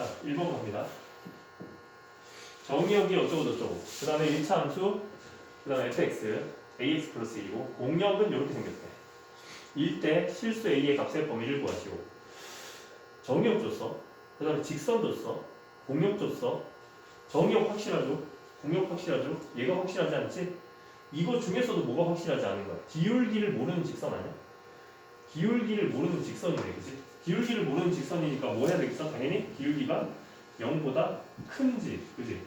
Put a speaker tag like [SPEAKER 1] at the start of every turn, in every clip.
[SPEAKER 1] 자, 1번 갑니다. 정의역이 어쩌고 저쩌고. 그 다음에 1차 함수, 그 다음에 fx, ax 플러스 1이고, 공역은 이렇게 생겼대. 1대 실수 a의 값의 범위를 구하시오. 정의역 줬어. 그 다음에 직선 줬어. 공역 줬어. 정의역 확실하죠? 공역 확실하죠? 얘가 확실하지 않지? 이거 중에서도 뭐가 확실하지 않은 거야? 기울기를 모르는 직선 아니야? 기울기를 모르는 직선이네, 그지? 기울기를 모르는 직선이니까 뭐 해야 되겠어? 당연히 기울기가 0보다 큰지, 그지?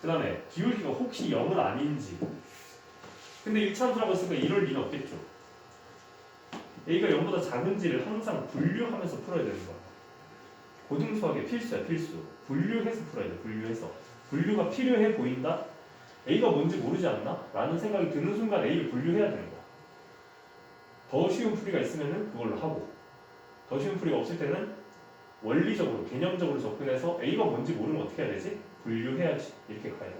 [SPEAKER 1] 그 다음에 기울기가 혹시 0은 아닌지. 근데 1차함수라고 했으니까 이럴 리는 없겠죠. A가 0보다 작은지를 항상 분류하면서 풀어야 되는 거야. 고등 수학의 필수야, 필수. 분류해서 풀어야 돼, 분류해서. 분류가 필요해 보인다? A가 뭔지 모르지 않나? 라는 생각이 드는 순간 A를 분류해야 되는 거야. 더 쉬운 풀이가 있으면은 그걸로 하고, 더 쉬운 풀이가 없을 때는 원리적으로, 개념적으로 접근해서 A가 뭔지 모르면 어떻게 해야 되지? 분류해야지. 이렇게 가야 돼.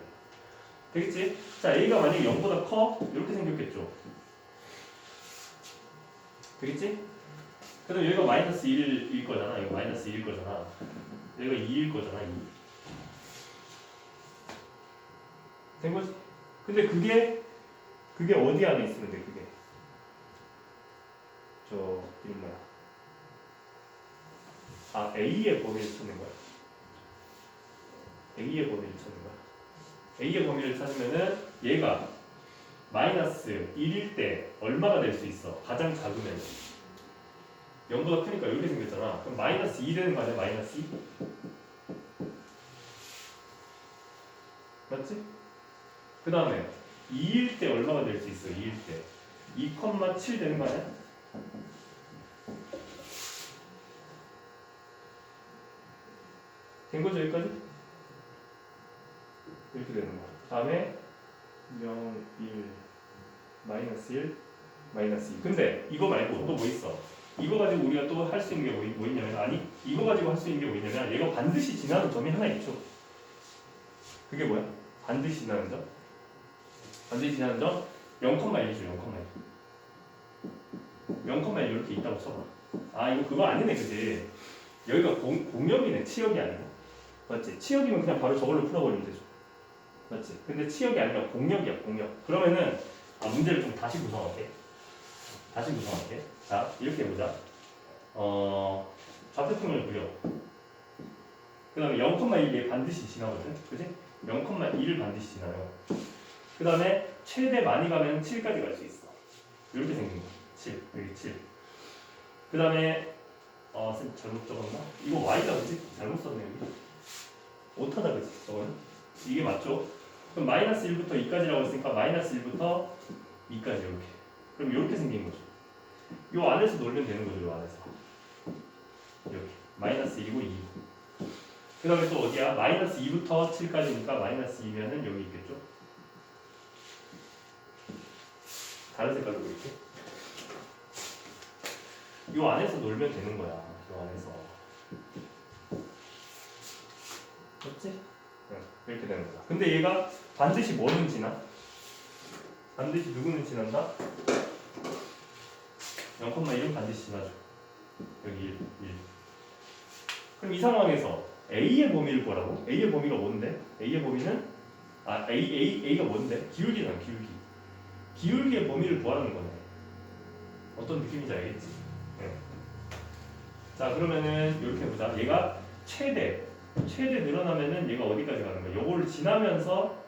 [SPEAKER 1] 되겠지? 자, A가 만약에 0보다 커? 이렇게 생겼겠죠. 되겠지? 그럼 여기가 마이너스 1일 거잖아. 이거 마이너스 1일 거잖아. 여기가 2일 거잖아. 2. 된 거지? 근데 그게 그게 어디 안에 있으면 돼? 그게 저 이름 뭐야? 아 A의 범위를 찾는 거야. A의 범위를 찾는 거야. A의 범위를 찾으면은 얘가 마이너스 1일 때 얼마가 될 수 있어? 가장 작으면 0보다 크니까 이렇게 생겼잖아. 그럼 마이너스 2 되는 거 아니야? 마이너스 2? 맞지? 그 다음에 2일 때 얼마가 될 수 있어? 2일 때 2,7 되는 거 아니야? 된 거죠 여기까지? 이렇게 되는 거야. 다음에 0, 1, 마이너스 1, 마이너스 2. 근데 이거 말고 또 뭐 있어? 이거 가지고 우리가 또 할 수 있는 게 뭐, 뭐 있냐면 아니 이거 가지고 할 수 있는 게 뭐 있냐면 얘가 반드시 지나는 점이 하나 있죠. 그게 뭐야? 반드시 지나는 점? 반드시 지나는 점 0,1이죠 0,1 0,1 이렇게 있다고 써봐 아 이거 그거 아니네 그지 여기가 공, 공역이네 치역이 아니고 맞지? 치역이면 그냥 바로 저걸로 풀어버리면 되죠 맞지? 근데 치역이 아니라 공역이야 공역 그러면은 아 문제를 좀 다시 구성할게 다시 구성할게 자 이렇게 해보자 어 좌표평을 그려 그 다음에 0,1에 반드시 지나거든 그지? 0,1을 반드시 지나요 그 다음에 최대 많이 가면 7까지 갈 수 있어. 이렇게 생긴 거. 7. 여기 7. 그 다음에 어, 쌤 잘못 적었나? 이거 Y다 그지? 잘못 썼네 여기. 오타다 그지? 저거는? 이게 맞죠? 그럼 마이너스 1부터 2까지라고 했으니까 마이너스 1부터 2까지 이렇게. 그럼 이렇게 생긴 거죠. 요 안에서 놀면 되는 거죠. 요 안에서. 이렇게. 마이너스 1이고 2. 그 다음에 또 어디야? 마이너스 2부터 7까지니까 마이너스 2면은 여기 있겠죠? 다른 색깔로 이렇게 요 안에서 놀면 되는 거야 요 안에서 맞지? 응, 이렇게 되는 거야 근데 얘가 반드시 뭐는 지나? 반드시 누구는 지난다? 0,1은 반드시 지나죠 여기 1, 1 그럼 이 상황에서 A의 범위를 보라고? A의 범위가 뭔데? A의 범위는 아 A, A, A가 뭔데? 기울기잖아 기울기 기울기의 범위를 구하는 거네. 어떤 느낌인지 알겠지? 네. 자 그러면은 이렇게 보자. 얘가 최대 최대 늘어나면은 얘가 어디까지 가는 거야? 요거를 지나면서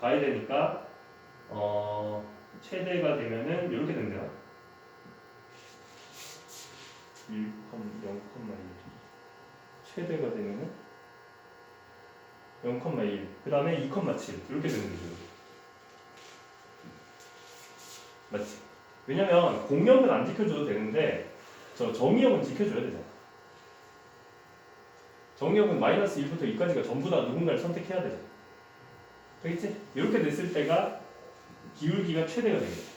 [SPEAKER 1] 가야 되니까 어 최대가 되면은 이렇게 된대요. 1, 0,1 최대가 되면은 0,1 그 다음에 2,7 이렇게 되는 거죠. 맞지? 왜냐면 공역은 안 지켜줘도 되는데 저 정의역은 지켜줘야 되잖아. 정의역은 마이너스 1부터 2까지가 전부 다 누군가를 선택해야 되잖아. 되겠지? 이렇게 됐을 때가 기울기가 최대가 되겠지.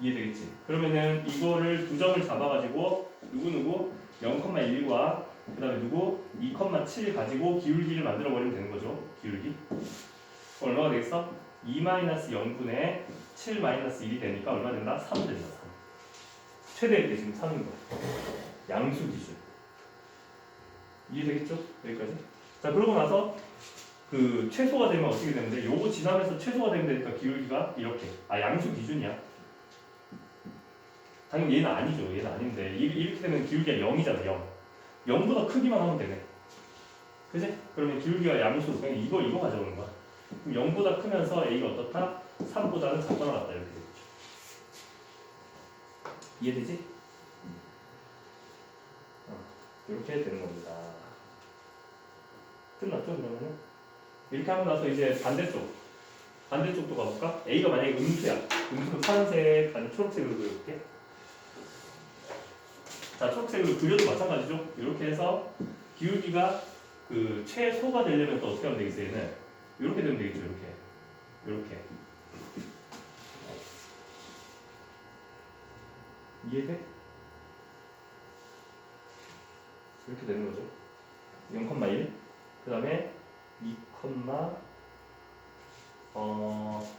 [SPEAKER 1] 이해되겠지? 그러면은 이거를 두 점을 잡아가지고 누구누구 0,1과 그 다음에 누구 2,7 가지고 기울기를 만들어 버리면 되는 거죠. 기울기. 얼마가 되겠어? 2-0분의 7-1이 되니까 얼마 된다? 3 된다. 3. 최대일 때 지금 3인 거야. 양수 기준. 이해되겠죠? 여기까지. 자 그러고 나서 그 최소가 되면 어떻게 되는데 요거 지나면서 최소가 되면 되니까 기울기가 이렇게 아 양수 기준이야. 당연히 얘는 아니죠. 얘는 아닌데 이- 이렇게 되면 기울기가 0이잖아 0. 0보다 크기만 하면 되네. 그지? 그러면 기울기가 양수 그냥 이거 이거 가져오는 거야. 그럼 0보다 크면서 a가 어떻다? 3보다는 작거나 같다 이렇게 되겠죠. 이해되지? 어, 이렇게 되는 겁니다. 끝났죠 그러면은? 이렇게 하고 나서 이제 반대쪽. 반대쪽도 가볼까? A가 만약에 음수야. 음수 파란색 아니 초록색으로 그려볼게. 자 초록색으로 그려도 마찬가지죠? 이렇게 해서 기울기가 그 최소가 되려면 또 어떻게 하면 되겠어 얘는? 이렇게 되면 되겠죠 이렇게. 이렇게. 이해돼? 이렇게 되는 거죠? 0,1 그 다음에 2, 어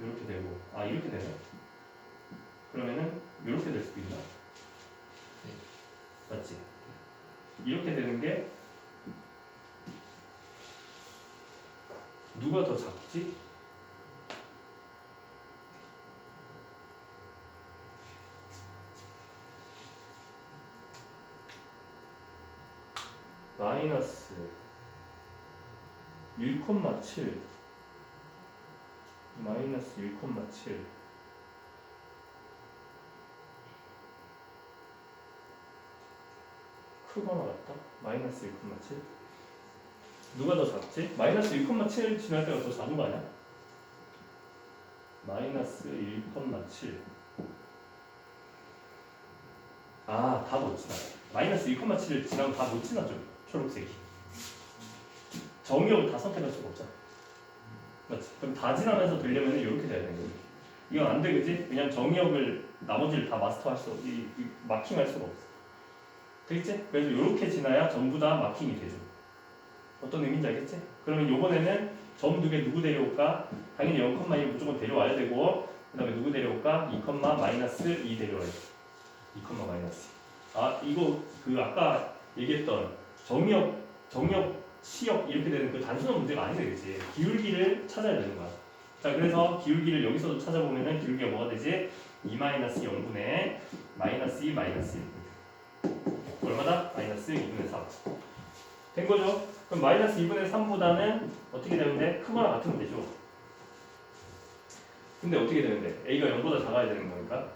[SPEAKER 1] 이렇게 되고 아 이렇게 되네 그러면은 이렇게 될 수도 있나? 맞지? 이렇게 되는 게 누가 더 작지? 마이너스 1,7 마이너스 1,7 크거나 같다? 마이너스 1,7 누가 더 작지? 마이너스 1,7 지날 때가 더 작은 거 아니야? 마이너스 1,7 아, 다 못 지나. 마이너스 1,7을 지나면 다 못 지나죠. 초록색이. 정의역을 다 선택할 수가 없잖아. 맞지? 그럼 다 지나면서 되려면 이렇게 돼야 되는 거지. 이건 안 되겠지? 왜냐면 정의역을 나머지를 다 마스터할 수, 이, 이 마킹할 수가 없어. 되겠지? 그래서 이렇게 지나야 전부 다 마킹이 되죠. 어떤 의미인지 알겠지? 그러면 요번에는 점 두 개 누구 데려올까? 당연히 0,2 무조건 데려와야 되고 그 다음에 누구 데려올까? 2, 마이너스 2 데려와야 돼. 2, 마이너스. 아 이거 그 아까 얘기했던 정역, 정역, 시역 이렇게 되는 그 단순한 문제가 아니 되겠지. 기울기를 찾아야 되는 거야. 자 그래서 기울기를 여기서도 찾아보면은 기울기가 뭐가 되지? 2 마이너스 0분의 마이너스 2 마이너스 1. 얼마다? 마이너스 2분의 3. 된 거죠? 그럼 마이너스 2분의 3보다는 어떻게 돼? 크거나 같으면 되죠. 근데 어떻게 돼? a가 0보다 작아야 되는 거니까